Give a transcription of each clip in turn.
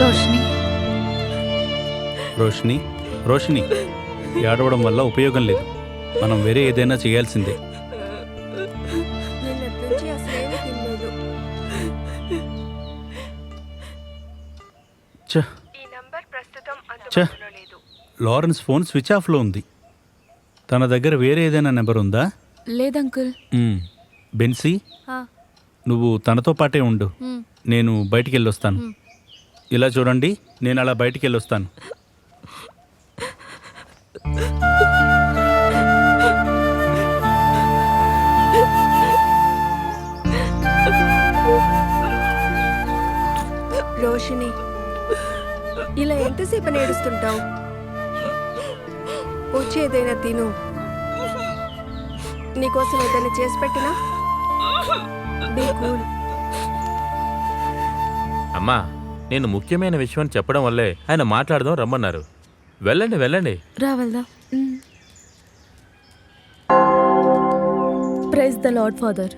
రోషిని రోషిని రోషిని ఏడవడం వల్ల ఉపయోగం లేదు. మనం వేరే ఏదైనా చేయాల్సిందే. లారెన్స్ ఫోన్ స్విచ్ ఆఫ్లో ఉంది. తన దగ్గర వేరే ఏదైనా నెంబర్ ఉందా? లేదంకుల్. బెన్సీ? నువ్వు తనతో పాటే ఉండు. నేను బయటికి వెళ్ళొస్తాను ఇలా చూడండి నేను అలా బయటికి వెళ్ళొస్తాను రోషిని ఇలా ఎంతసేపు ఏడుస్తుంటావు వచ్చి ఏదైనా తిను. నీకోసం ఏదైనా చేసి పెట్టినా? అమ్మా నేను ముఖ్యమైన విషయం అని చెప్పడం వల్లే ఆయన మాట్లాడదాం రమ్మన్నారు. వెళ్ళండి వెళ్ళండి. రా వెళ్దాం. Praise the lord father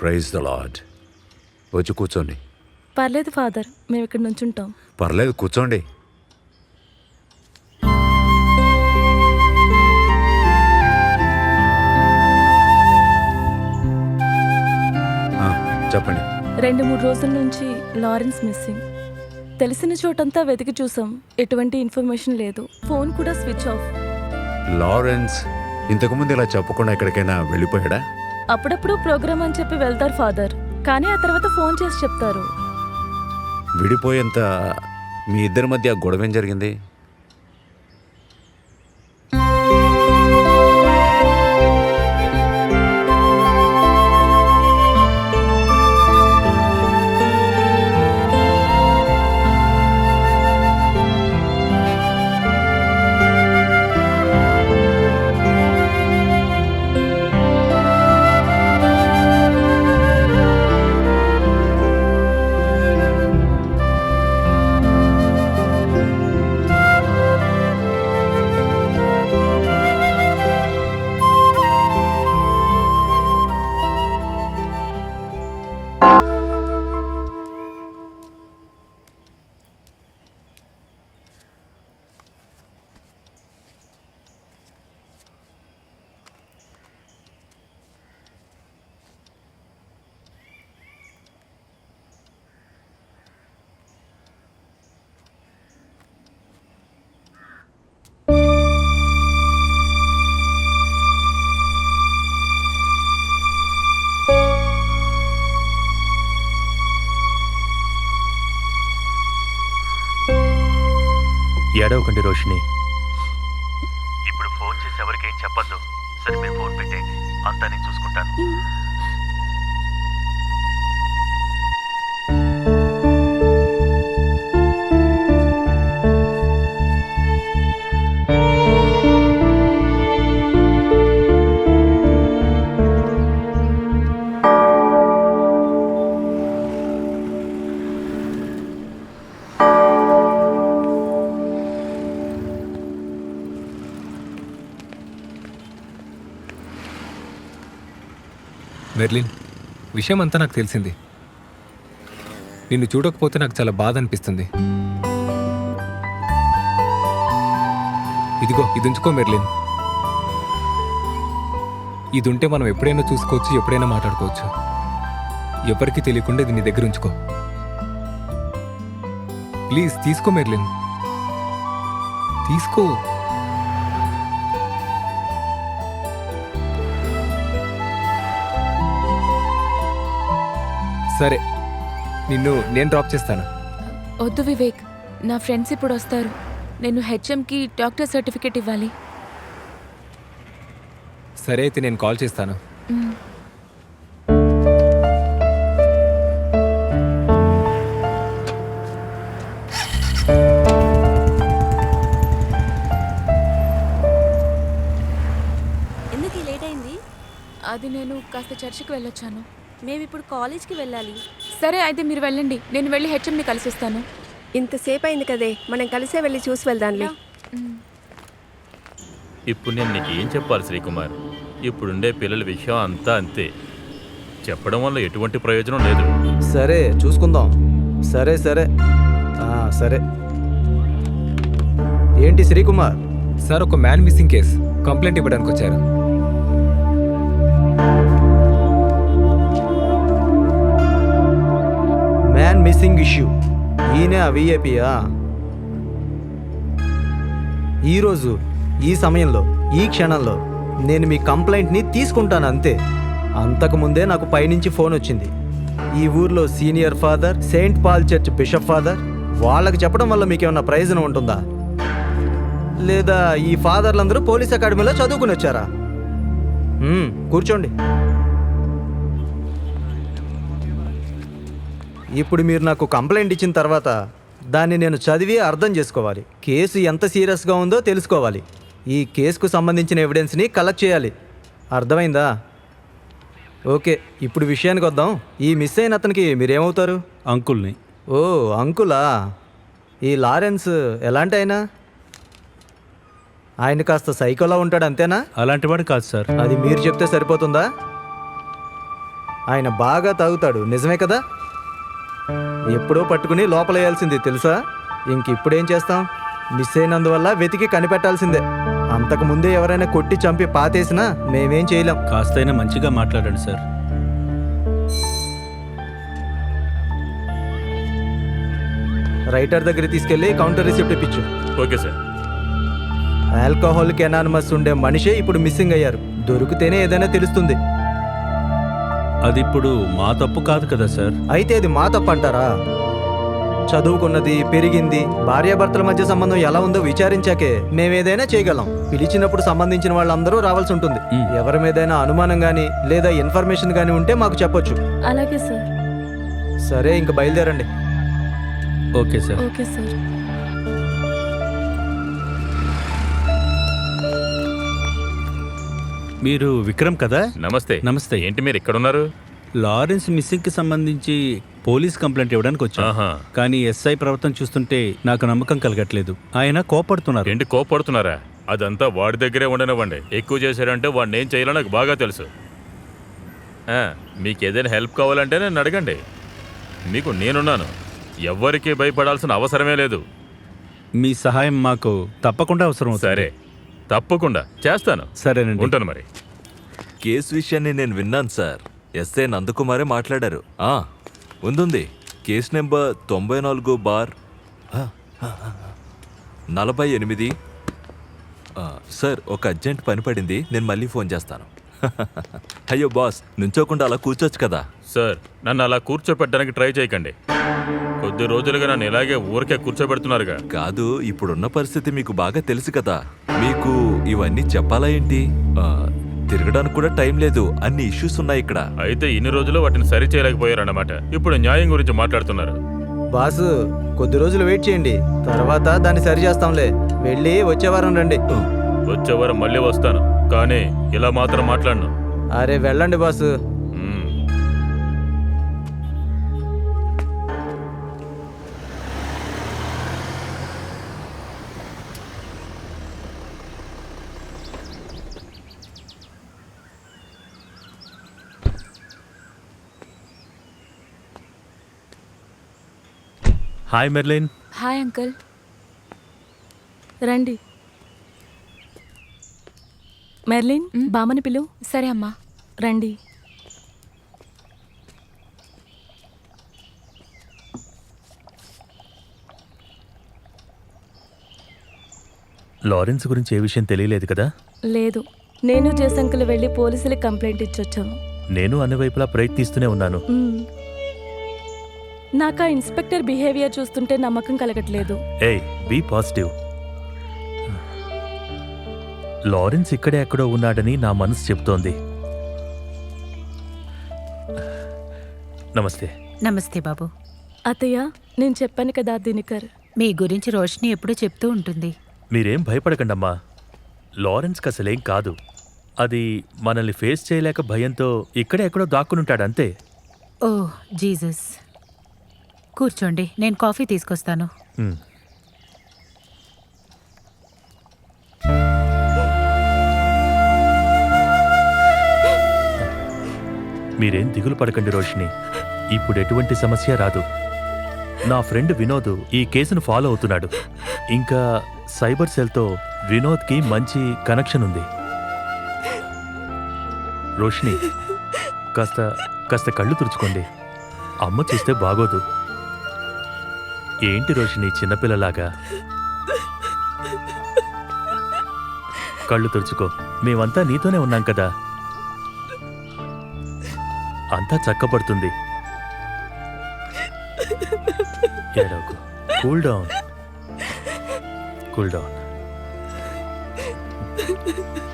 praise the lord వచ్చి కూర్చోండి. పర్లేదు ఫాదర్ మేము ఇక్కడ నుంచి ఉంటాం పర్లేదు కూర్చోండి. ఆ, చెప్పండి. రెండు మూడు రోజుల నుంచి లారెన్స్ మిస్సింగ్ తెలిసిన చోటంతా వెతికి చూసాం. ఎటువంటి ఇన్ఫర్మేషన్ లేదు. ఫోన్ కూడా స్విచ్ ఆఫ్. లారెన్స్ ఇంతకుముందు ఇలా చెప్పకుండా ఎక్కడికైనా వెళ్ళిపోయాడా? అప్పుడప్పుడు ప్రోగ్రామ్ అని చెప్పి వెళ్తారు ఫాదర్. కానీ ఆ తర్వాత ఫోన్ చేసి చెప్తారు. విడిపోయేంత మీ ఇద్దరి మధ్య గొడవ ఏం జరిగింది? ఏడవకండి రోషిని ఇప్పుడు ఫోన్ చేసి ఎవరికేం చెప్పొద్దు. సరే మీరు ఫోన్ పెట్టేయండి. అంతా నేను చూసుకుంటాను. మెర్లిన్ విషయం అంతా నాకు తెలిసింది. నిన్ను చూడకపోతే నాకు చాలా బాధ అనిపిస్తుంది. ఇదిగో ఇది ఉంచుకో మెర్లిన్ ఇది ఉంటే మనం ఎప్పుడైనా చూసుకోవచ్చు ఎప్పుడైనా మాట్లాడుకోవచ్చు. ఎవరికీ తెలియకుండా ఇది నీ దగ్గర ఉంచుకో. ప్లీజ్ తీసుకో మెర్లిన్ తీసుకో. సరే నిన్ను నేను డ్రాప్ చేస్తాను. వద్దు వివేక్ నా ఫ్రెండ్స్ ఇప్పుడు వస్తారు. నేను హెచ్ఎంకి డాక్టర్ సర్టిఫికేట్ ఇవ్వాలి. సరే అయితే నేను కాల్ చేస్తాను. ఎందుకు లేట్ అయింది? అది నేను కాస్త చర్చికి వెళ్ళొచ్చాను. మేము ఇప్పుడు కాలేజ్కి వెళ్ళాలి. సరే అయితే మీరు వెళ్ళండి. నేను వెళ్ళి హెచ్ఎంని కలిసిస్తాను. ఇంతసేపు అయింది కదే. మనం కలిసే వెళ్ళి చూసి వెళ్దాంలే. ఇప్పుడు నేను నీకు ఏం చెప్పాలి శ్రీకుమార్? ఇప్పుడుండే పిల్లల విషయం అంతా అంతే. చెప్పడం వల్ల ఎటువంటి ప్రయోజనం లేదు. సరే చూసుకుందాం. సరే సరే. ఆ, సరే. ఏంటి శ్రీకుమార్? సార్ ఒక మ్యాన్ మిస్సింగ్ కేస్. కంప్లైంట్ ఇవ్వడానికి వచ్చారు మ్యాన్ మిస్సింగ్ ఇష్యూ ఈయనే ఆ విఐపియా ఈరోజు ఈ సమయంలో ఈ క్షణంలో నేను మీ కంప్లైంట్ని తీసుకుంటాను అంతే. అంతకుముందే నాకు పైనుంచి ఫోన్ వచ్చింది. ఈ ఊర్లో senior father saint Paul church bishop father వాళ్ళకి చెప్పడం వల్ల మీకేమన్నా ప్రయోజనం ఉంటుందా? లేదా ఈ ఫాదర్లందరూ పోలీస్ అకాడమీలో చదువుకుని వచ్చారా? కూర్చోండి. ఇప్పుడు మీరు నాకు కంప్లైంట్ ఇచ్చిన తర్వాత దాన్ని నేను చదివి అర్థం చేసుకోవాలి. కేసు ఎంత సీరియస్గా ఉందో తెలుసుకోవాలి. ఈ కేసుకు సంబంధించిన ఎవిడెన్స్ని కలెక్ట్ చేయాలి. అర్థమైందా? ఓకే ఇప్పుడు విషయానికి వద్దాం. ఈ మిస్ అయిన అతనికి మీరేమవుతారు? అంకుల్ని. ఓ అంకులా? ఈ లారెన్స్ ఎలాంటి ఆయన? ఆయన కాస్త సైకోలా ఉంటాడు అంతేనా? అలాంటివాడు కాదు సార్. అది మీరు చెప్తే సరిపోతుందా? ఆయన బాగా తాగుతాడు. నిజమే కదా? ఎప్పుడో పట్టుకుని లోపలేయాల్సింది తెలుసా? ఇంక ఇప్పుడేం చేస్తాం? మిస్ అయినందువల్ల వెతికి కనిపెట్టాల్సిందే. అంతకు ముందే ఎవరైనా కొట్టి చంపి పాతేసినా మేమేం చేయలేం. కాస్తైనా మంచిగా మాట్లాడండి సార్. రైటర్ దగ్గర తీసుకెళ్ళి counter receipt ఇప్పించు. Okay sir. ఆల్కహాల్కి anonymous ఉండే మనిషే ఇప్పుడు మిస్సింగ్ అయ్యారు. దొరికితేనే ఏదైనా తెలుస్తుంది. అది ఇప్పుడు మా తప్పు కాదు కదా సార్? అయితే అది మా తప్పు అంటారా చదువుకున్నది పెరిగింది భార్యాభర్తల మధ్య సంబంధం ఎలా ఉందో విచారించాకే మేమేదైనా చేయగలం. పిలిచినప్పుడు సంబంధించిన వాళ్ళందరూ రావాల్సి ఉంటుంది. ఎవరి మీదైనా అనుమానం కానీ లేదా ఇన్ఫర్మేషన్ కానీ ఉంటే మాకు చెప్పొచ్చు. అలాగే సార్. సరే ఇంక బయలుదేరండి. Okay sir. Okay sir. మీరు విక్రమ్ కదా? నమస్తే. నమస్తే. ఏంటి మీరు ఇక్కడ ఉన్నారు లారెన్స్ మిస్సింగ్కి సంబంధించి పోలీస్ కంప్లైంట్ ఇవ్వడానికి వచ్చాను ఆహా. కానీ ఎస్ఐ ప్రవర్తన చూస్తుంటే నాకు నమ్మకం కలగట్లేదు. ఆయన కోపడుతున్నారు. ఏంటి కోపడుతున్నారా? అదంతా వాడి దగ్గరే ఉండనివ్వండి. ఎక్కువ చేశారంటే వాడిని ఏం చేయాలో నాకు బాగా తెలుసు. ఆ, మీకు ఏదైనా హెల్ప్ కావాలంటే నన్ను అడగండి. మీకు నేనున్నాను. ఎవ్వరికీ భయపడాల్సిన అవసరమే లేదు. మీ సహాయం మాకు తప్పకుండా అవసరం అవుతుంది. సరే. తప్పకుండా. చేస్తాను. సరేనండి. ఉంటాను మరి. కేసు విషయాన్ని నేను విన్నాను సార్. ఎస్ఐ నందకుమారే మాట్లాడారు. ఆ, ఉందుంది. కేసు నెంబర్ తొంభై నాలుగు బార్ ఆ, ఆ, ఆ, నలభై ఎనిమిది. సార్ ఒక అర్జెంట్ పని పడింది. నేను మళ్ళీ ఫోన్ చేస్తాను. అయ్యో బాస్ నుంచోకుండా అలా కూర్చోచ్చు కదా. సార్ నన్ను అలా కూర్చోపెట్టడానికి ట్రై చేయకండి. కొద్ది రోజులుగా నన్ను ఇలాగే ఊరికే కూర్చోబెడుతున్నారుగా. కాదు ఇప్పుడున్న పరిస్థితి మీకు బాగా తెలుసు కదా. మీకు ఇవన్నీ చెప్పాలా ఏంటి? తిరగడానికి కూడా టైం లేదు. అన్ని ఇష్యూస్ ఉన్నాయి ఇక్కడ. అయితే ఇన్ని రోజులు వాటిని సరి చేయలేకపోయారన్నమాట. ఇప్పుడు న్యాయం గురించి మాట్లాడుతున్నారు. బాసు కొద్ది రోజులు వెయిట్ చేయండి. తర్వాత దాన్ని సరి చేస్తాంలే. వెళ్ళి వచ్చే వారం రండి. వచ్చే వారం మళ్ళీ వస్తాను. కానీ ఇలా మాత్రం మాట్లాడను. అరే వెళ్ళండి boss. Hi Merlin. Hi uncle. రండి. మెర్లిన్ బామని పిలు. సరే అమ్మా. రండి. లారెన్స్ గురించి ఏ విషయం తెలియలేదు కదా? లేదు. నేను జయశంకర్ వెళ్ళి పోలీసులకు కంప్లైంట్ ఇచ్చొచ్చాము నేను అన్ని వైపులా ప్రయత్నిస్తూనే ఉన్నాను. నాకు ఆ ఇన్స్పెక్టర్ బిహేవియర్ చూస్తుంటే నమ్మకం కలగట్లేదు. ఏయ్ బీ పాజిటివ్. లారెన్స్ ఇక్కడే ఎక్కడో ఉన్నాడని నా మనసు చెప్తోంది. నమస్తే. నమస్తే బాబు. అత్తయ్య నేను చెప్పాను కదా దినకర్. మీ గురించి రోషిని ఎప్పుడూ చెప్తూ ఉంటుంది. మీరేం భయపడకండమ్మా. లారెన్స్కి అసలేం కాదు. అది మనల్ని ఫేస్ చేయలేక భయంతో ఇక్కడే ఎక్కడో దాక్కునుంటాడు అంతే. Oh Jesus. కూర్చోండి నేను కాఫీ తీసుకొస్తాను. మీరేం దిగులు పడకండి రోషిని ఇప్పుడు ఎటువంటి సమస్య రాదు. నా ఫ్రెండ్ వినోద్ ఈ కేసును ఫాలో అవుతున్నాడు. ఇంకా సైబర్ సెల్తో వినోద్కి మంచి కనెక్షన్ ఉంది. రోషిని కాస్త కాస్త కళ్ళు తుడుచుకోండి. అమ్మ చూస్తే బాగోదు. ఏంటి రోషిని చిన్నపిల్లలాగా? కళ్ళు తుడుచుకో. మేమంతా నీతోనే ఉన్నాం కదా. అంతా చక్కబడుతుంది. ఏడవకు. Cool down. Cool down.